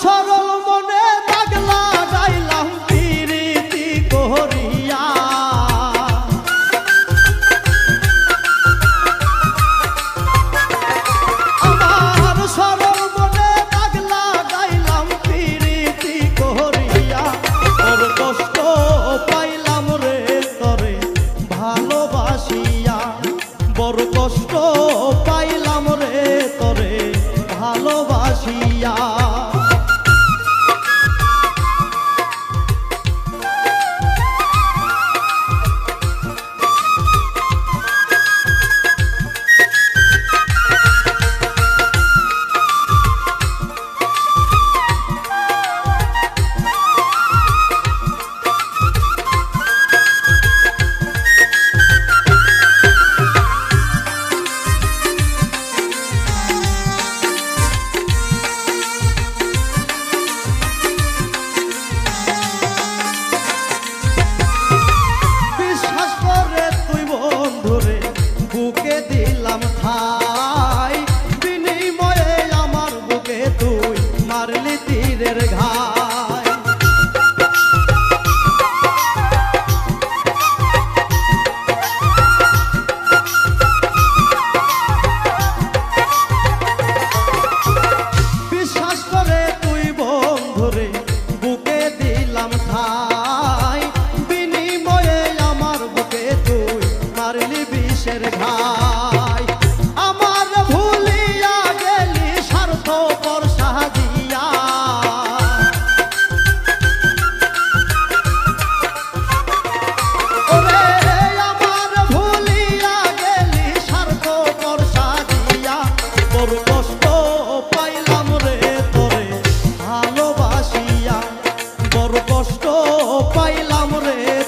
서로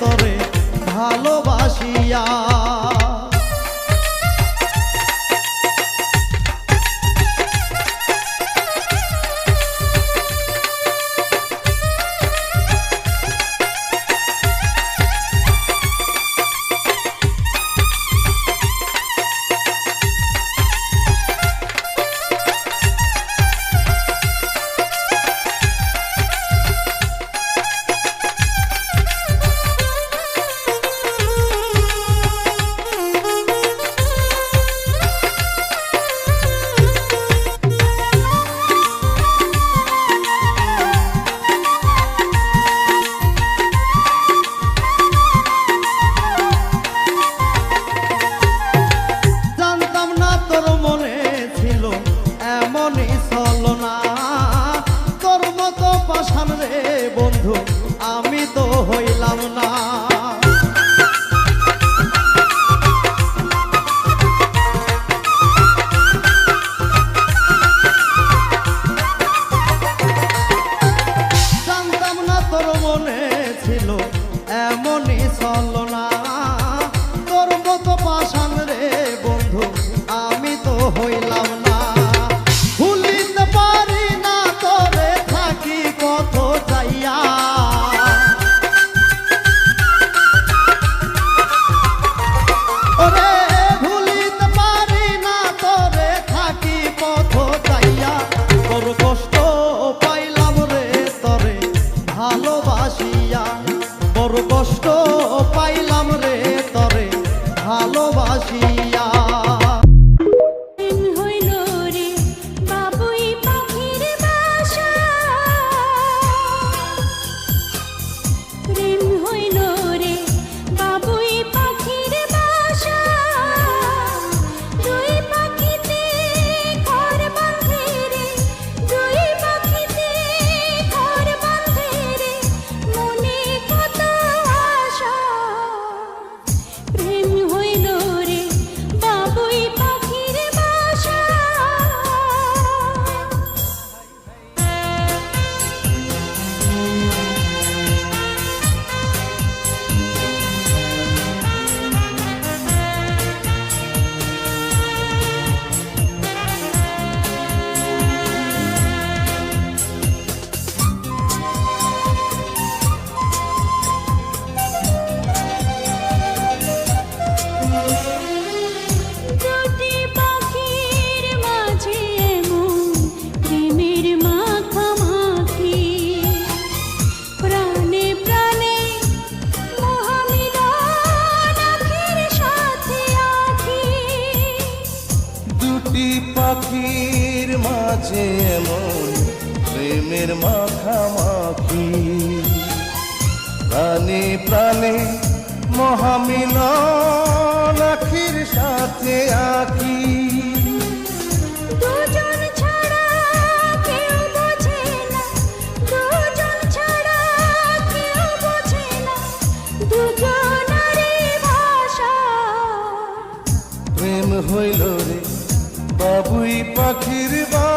তরে ভালো মনে চলো না তোর মতো পাশান রে বন্ধু আমি তো হইলাম না। মন প্রেমের মাখামাখি। প্রাণে প্রাণে মহামিলন আখির সাথে আঁকি। প্রেম হইল রে বাবুই পাখির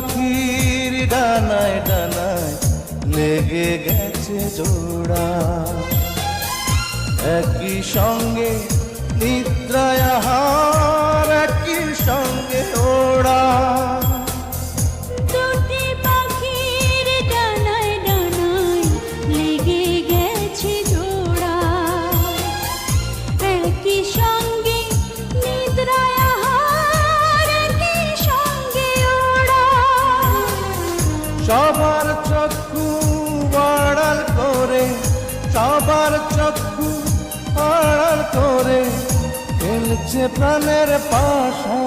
পাখির ডানায় ডানায় লেগে গেছে জোড়া। একই সঙ্গে নিদ্রায় আহার সবার চক্ষু আড়াল করে, সবার চক্ষু আড়াল করে, খেলছে প্রাণের পাশা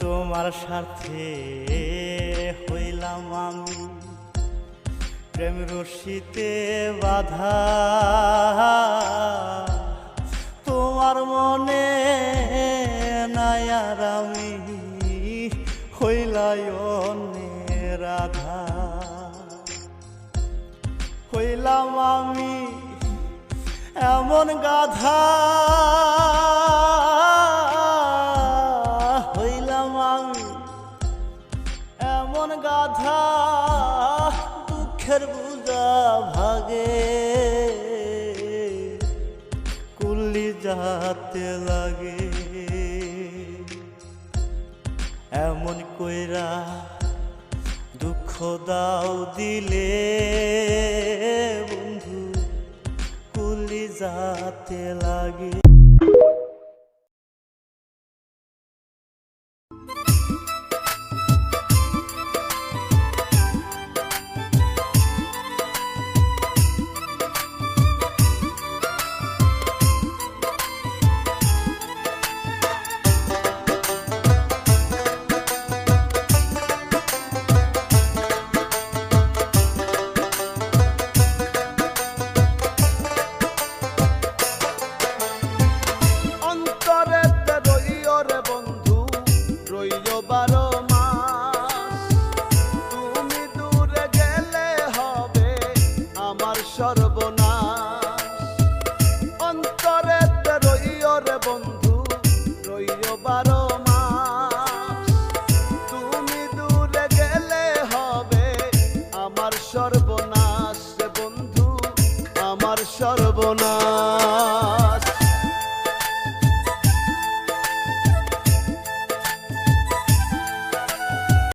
তোমার সাথে হইলাম আমি। প্রেম রশিতে বাধা তোমার মনে নাই আর আমি হইলাই রাধা হইলাম আমি এমন গাধা। হইলাম আমি এমন গাধা, দুঃখের বুঝা ভাগে। যাতে লাগে। এমন কইরা দুঃখ দাও দিলে। বন্ধু কুলি যাতে লাগে।